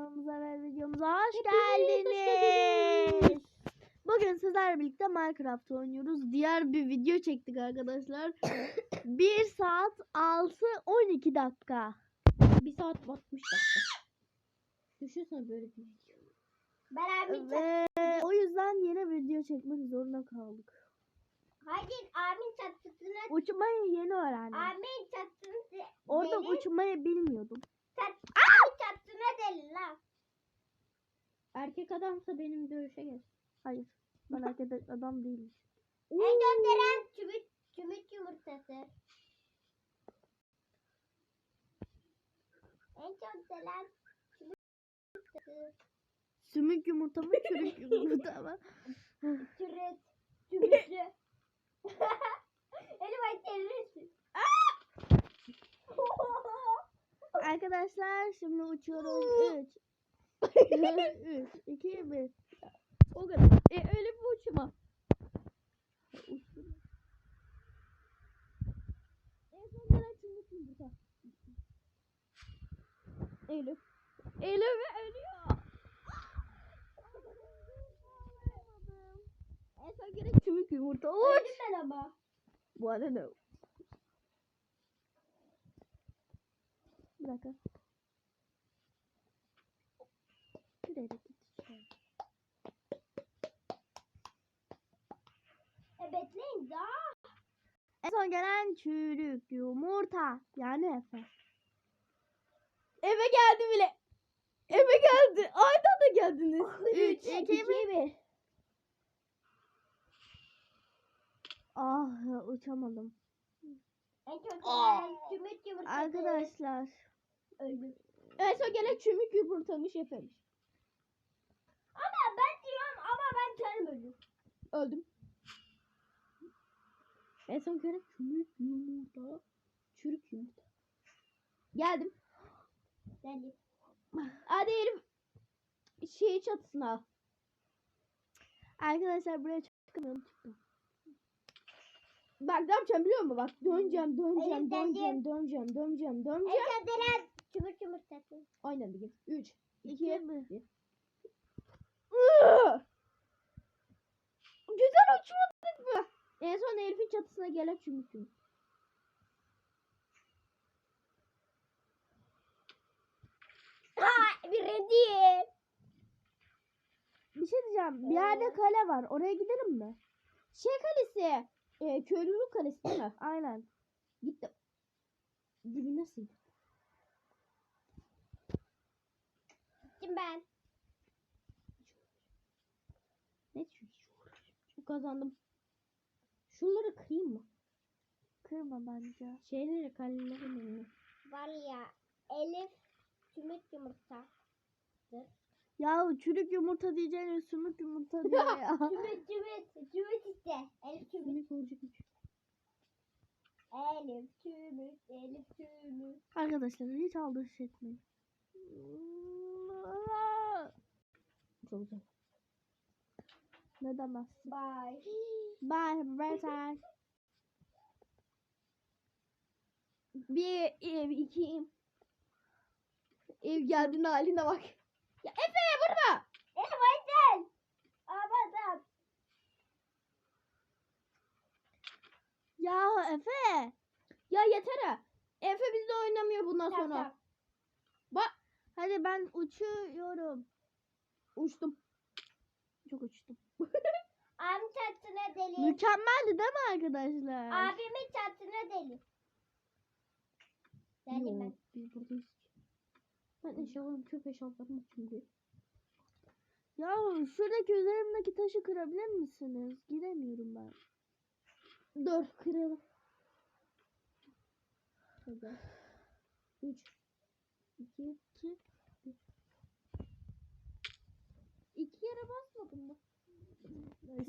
kanalımıza ve videomuza hoş geldiniz. Bugün sizlerle birlikte Minecraft oynuyoruz. Diğer bir video çektik arkadaşlar. 1 saat 6 12 dakika. 1 saat 60 dakika. Düşünsene böyle bir video. Ben Ve o yüzden yeni video çekmek zorunda kaldık. Hayır abimin çatısına Uçmayı yeni öğrendim. abimin çatısına Orada uçmayı bilmiyordum. Çat, abimin çatısına delin lan. Erkek adamsa benim dövüşe gel. Hayır. Ben erkek adam değilim. En gönderen çümük, çümük yumurtası. En çok delen çümük yumurtası. Sümük yumurta mı çürük yumurta mı? Çürüt. Çümüklü. Elim ay terörist. Arkadaşlar şimdi uçuyoruz. 3 3 2 1 O kadar. E öyle bir uçma. En son gelen çubuk yumurta. Elif. Elif ölüyor. En son gelen çubuk yumurta. Uç. Öldüm ama. Bu arada ne? Bir dakika. Şuraya da gideceğim. E bekleyin daha. En son gelen çürük yumurta. Yani Efe. Eve geldi bile. Eve geldi. Ayda da geldiniz. 3, 2, 2, 1. Ah uçamadım. En çok Aa. delen çümük yumurtası. Arkadaşlar. Öldüm. En son gelen çümük yumurtamış efendim. Ama ben diyorum ama ben kendim öldüm. En son gelen çürük yumurta. Çürük yumurta. Geldim. Geldim. Hadi Elif. Şey çatısına. Arkadaşlar buraya çıkamıyorum. Çıktım. Bak ne yapacağım biliyor musun? Bak döneceğim, döneceğim, döneceğim, döneceğim, döneceğim, döneceğim. çok delen çümük yumurtası. Aynen bir. 3, 2, İki 1. Güzel uçmadık mı? En son Elif'in çatısına gelen yumurta. Ha bir rediyim. Bir şey diyeceğim. Bir yerde Ee? kale var. Oraya gidelim mi? Şey kalesi. E, köylülük kalesi değil mi? Aynen. Gittim. Dibi nasıl? Gittim ben. Ne kazandım. Şunları kırayım mı? Kırma bence. Şeyleri kalelerin önüne. Var ya Elif çümük yumurta. Ya çürük yumurta diyeceğine sümük yumurta diyor ya. Çümük çümük çümük işte. Elif hiç. Elif çümük. Elif çümük. Arkadaşlar hiç aldırış etmeyin. Çok güzel. Ne demezsin. Bye. Bye. Bye. Bye. Bir ev, iki ev geldiğin haline bak. Ya Efe burada. Elif Aydın. Aman Ya Efe. Ya yeter ha. Efe bizle oynamıyor bundan Tamam, sonra. tamam. Bak Hadi ben uçuyorum. uçtum. Çok uçtum. Abimin çatısına deli. Mükemmeldi değil mi arkadaşlar? Abimin çatısına deli. Delim ben. Biz buradayız. Ben eşyalarım çöp eşyalarım şimdi. Ya şuradaki üzerimdeki taşı kırabilir misiniz? Giremiyorum ben. Dur kıralım. Hadi. 3 2 Ki İki yere basmadın mı?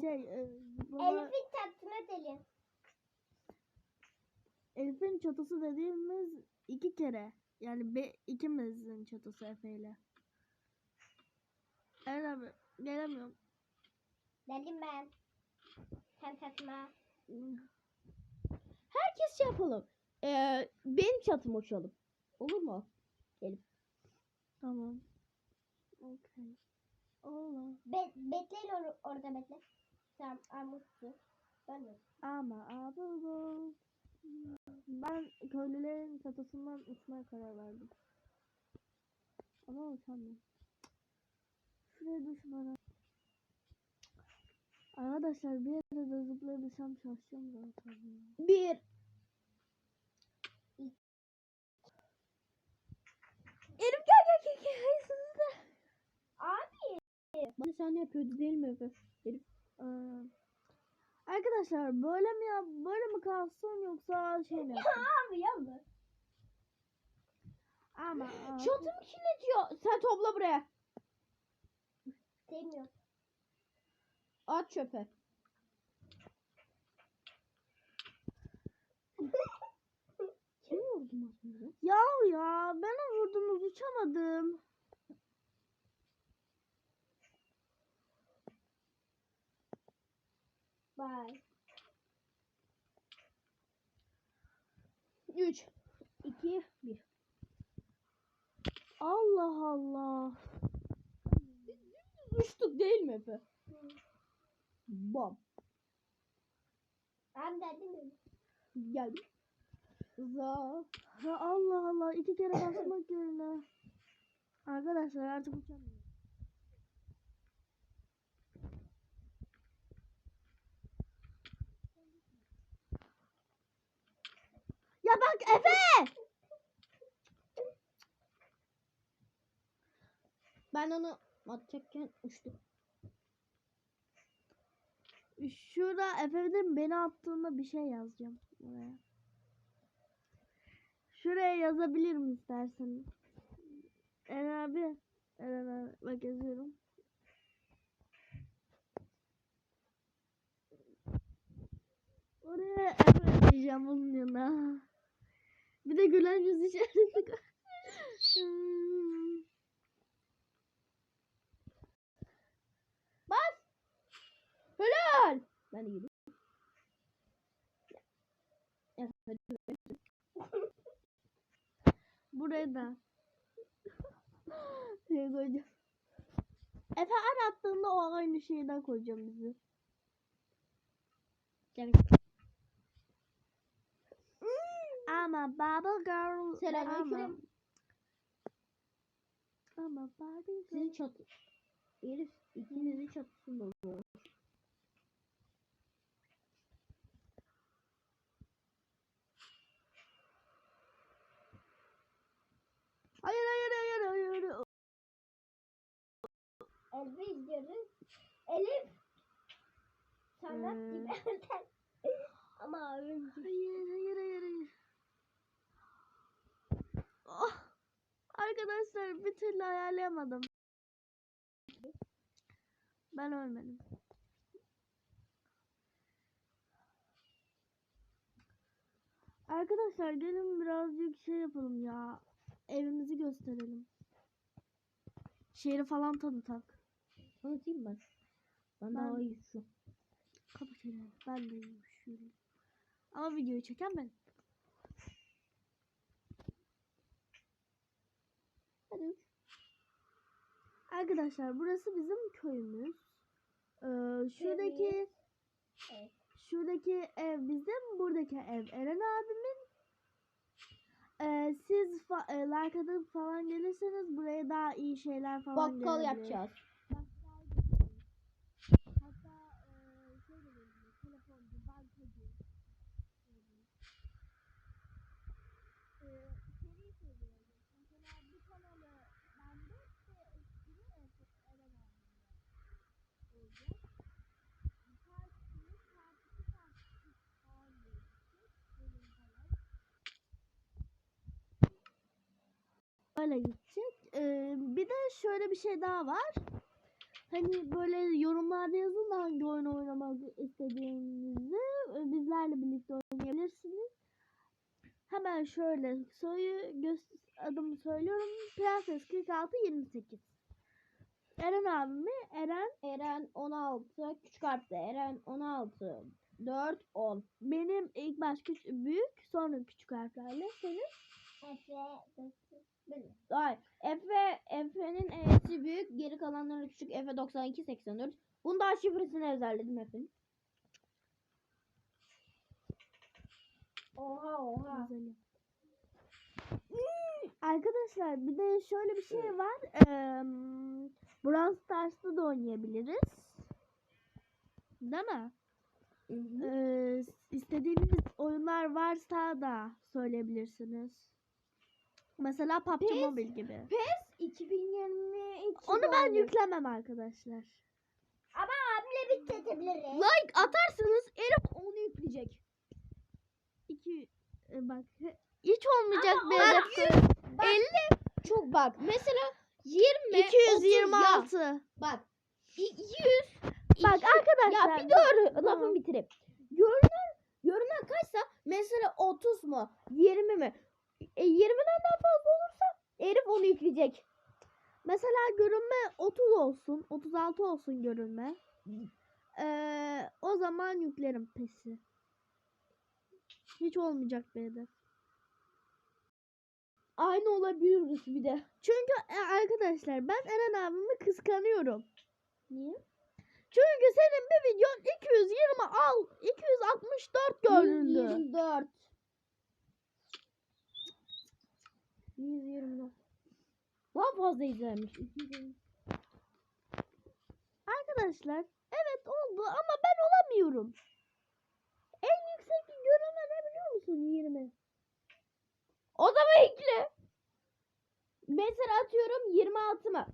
şey e, baba, Elif'in çatısına deli. Elif'in çatısı dediğimiz iki kere. Yani be, ikimizin çatısı Efe ile. Evet abi gelemiyorum. Delim ben. Sen çatıma. Herkes şey yapalım. Ee, benim çatıma uçalım. Olur mu? Tamam. Okay. Allah. Be bekleyin or orada bekle. Sen armutsun. Ben de. Ama abi bu. Ben köylülerin çatısından uçmaya karar verdim. Ama uçamıyorum. Şuraya düşmeden. Arkadaşlar bir yere de zıplayabilsem şaşacağım zaten. Bir. Elif gel gel gel gel. Hayır siz de. Abi. Bana sen yapıyordu değil mi. Ee, arkadaşlar böyle mi ya böyle mi kalsın yoksa şey mi yapsın? Abi yapma. Ama Çatımı kirletiyor. Sen topla buraya. Sevmiyorum. At çöpe. Kim vurdun az önce? Ya ya ben o vurdunuz uçamadım. Bye. Üç. iki, bir. Allah Allah. Uçtuk değil mi Efe? Bam. Ben dedim mi? Geldim. Za. Ya Allah Allah iki kere basmak yerine. Arkadaşlar artık uçamıyorum. Bak Efe! Ben onu atacakken uçtu. Şurada Efe'nin beni attığında bir şey yazacağım oraya. Şuraya yazabilirim istersen. Eren abi. Eren abi. Bak yazıyorum. Oraya Efe diyeceğim bunun yanına. Bir de gülen yüz işareti. Bas. Helal. Ben de hadi. Buraya da. şey koyacağım. Efe her attığında o aynı şeyden koyacağım bizi. Gel. Ama Bubble Girl. Selamünaleyküm. Ama. Ama Barbie Girl. Sizin çatı. Elif ikinizin çatısında olur. Hayır hayır hayır hayır. Elif'i izliyoruz. Elif. Sanat Hmm. gibi. Ama abim Hayır hayır hayır hayır. Oh. Arkadaşlar bir türlü ayarlayamadım. Ben ölmedim. Arkadaşlar gelin birazcık şey yapalım ya. Evimizi gösterelim. Şehri falan tanıtak. Anlatayım ben. Ben, Ben- daha iyi şu. Kapı çenelim. Ben de üşüyorum. Ama videoyu çeken ben. Hadi uç. Arkadaşlar burası bizim köyümüz. Ee, şuradaki Evet. şuradaki ev bizim, buradaki ev Eren abimin. Ee, siz fa- e, like atıp falan gelirseniz buraya daha iyi şeyler falan Bakkal yapacağız. Hatta e, şey de gelebilir, telefoncu, bankacı. Ee, seri söylüyorum. Mesela bir kanalı bende ve öbürü Eren abimde olacak. Part 1, part 2, part 3 falan gelecek. Bölüm falan. Öyle gidecek. Ee, bir de şöyle bir şey daha var. Hani böyle yorumlarda yazın da hangi oyun oynamak istediğinizi e, bizlerle birlikte oynayabilirsiniz. Hemen şöyle soyu adımı söylüyorum. Prenses 46 28. Eren abimi Eren Eren 16. Küçük harfle Eren 16. 4 10. benim ilk baş küç- büyük sonra küçük harflerle senin Efe. Hayır. Efe Efe'nin E'si büyük, geri kalanları küçük Efe 92 84. Bunu daha şifresini ezberledim Efe'nin. Oha oha. Arkadaşlar bir de şöyle bir şey var. Eee Brawl Stars'ta da oynayabiliriz. Değil mi? Ee, istediğiniz oyunlar varsa da söyleyebilirsiniz. Mesela PUBG Biz- Mobile gibi. PES 2022 Onu ben yüklemem arkadaşlar. Ama abimle biz çekebiliriz. Like atarsanız Elif onu yükleyecek. İki e, bak hiç olmayacak Ama bir bak, hedef. 50 çok bak. Mesela 20 30 ya. 226. Bak. i- 100 Bak iki- arkadaşlar. Ya bir doğru Tamam. lafımı bitireyim. Görünen, görünen kaçsa mesela 30 mu 20 mi? E, 20'den daha fazla olursa Elif onu yükleyecek. Mesela görünme 30 olsun. 36 olsun görünme. Ee, o zaman yüklerim PES'i. Hiç olmayacak bir hedef. Aynı olabiliriz bir de. Çünkü e, arkadaşlar ben Eren abimi kıskanıyorum. Niye? Çünkü senin bir videon 220 al 264 göründü. 124. 124. Daha fazla izlenmiş. 220. Arkadaşlar evet oldu ama ben olamıyorum. En yüksek görünme ne biliyor musun 20? O zaman ekle. Mesela atıyorum 26 mı?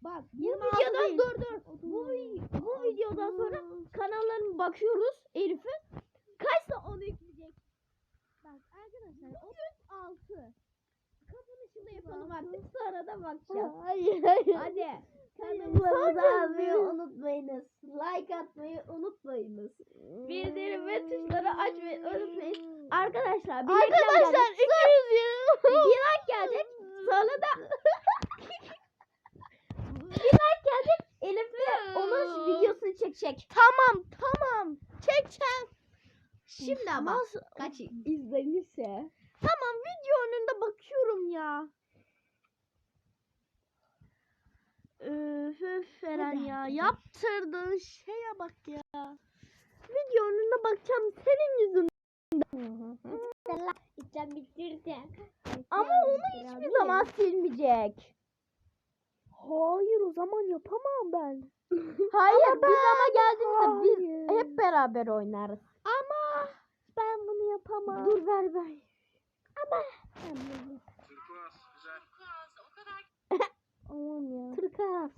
Bak bu 26 videodan değil. dur dur. Bu, bu videodan sonra kanallarına bakıyoruz Elif'in. Kaçsa onu yükleyecek. Bak arkadaşlar 36. Yapalım artık sonra da bakacağız. hayır hayır. Hadi. Kanalımıza abone unutmayınız. Like atmayı unutmayınız. Bildirim ve tuşları açmayı unutmayın. Arkadaşlar bir Arkadaşlar 220 bir like gelecek. Sonra da bir like gelecek. Elif de onun videosunu çekecek. Tamam tamam. Çekeceğim. Şimdi ama Nasıl- kaç izlenirse. Tamam video önünde bakıyorum ya. Üf, Eren ya yaptırdığın şeye bak ya. Video önünde bakacağım senin yüzünden. İçten bitirdi. Ama onu hiçbir zaman silmeyecek. Hayır o zaman yapamam ben. Hayır Ama biz ama geldiğimizde biz hep beraber oynarız. Ama ben bunu yapamam. Dur ver ver. Ama Turkuaz güzel. Aman ya. Turkuaz.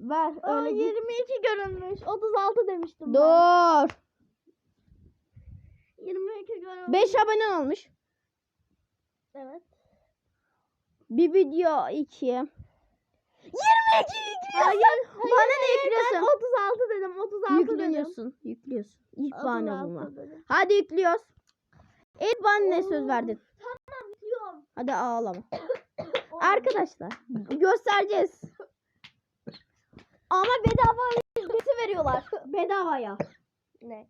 Ver Aa, öyle git. 22 görünmüş. 36 demiştim ben. Dur. 22 görünmüş. 5 abone olmuş. Evet. Bir video 2. 22 Hayır, Bana ne Ben yüklüyorsun? 36 dedim. 36 dedim. Yükleniyorsun. Yüklüyorsun. İlk bana 36 bunlar. dedim. Hadi yüklüyoruz. İlk bana ne söz verdin? Tamam diyorum. Hadi ağlama. Arkadaşlar göstereceğiz. Ama bedava pesi veriyorlar. Bedavaya. Ne?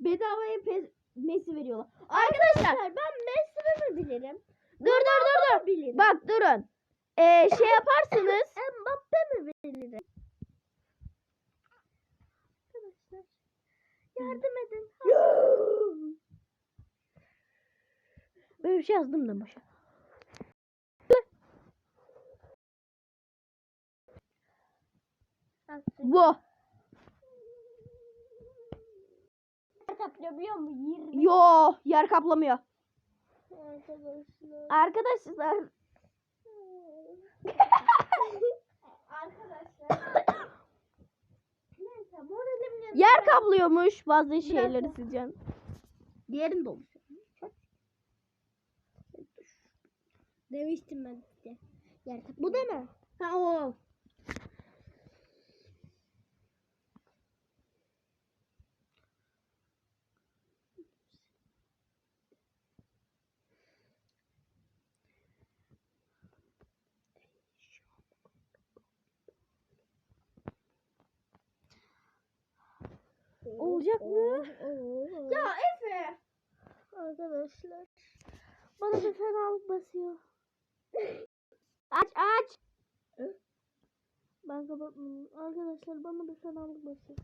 Bedavaya pes, mesi veriyorlar. Arkadaşlar Ben Messi'ni mi bilirim? dur dur dur dur. Bilirim. Bak durun. Ee, şey yaparsınız. Mbappe mi bilirim? Arkadaşlar. Yardım edin. Böyle bir şey yazdım da boşa. Bu. Kaplayabiliyor mu? 20. Yo yer kaplamıyor. Arkadaşlar. Arkadaşlar. Arkadaşlar. Neyse moralim. Yer kaplıyormuş bazı şeyleri dakika. sizce. Diğerini dolmuş. Demiştim ben size. Yer Bu da mı? Ha o. Olacak mı? ya Efe. Arkadaşlar. Bana bir fenalık basıyor. aç aç. Ben kapatmıyorum. Arkadaşlar bana bir fenalık basıyor.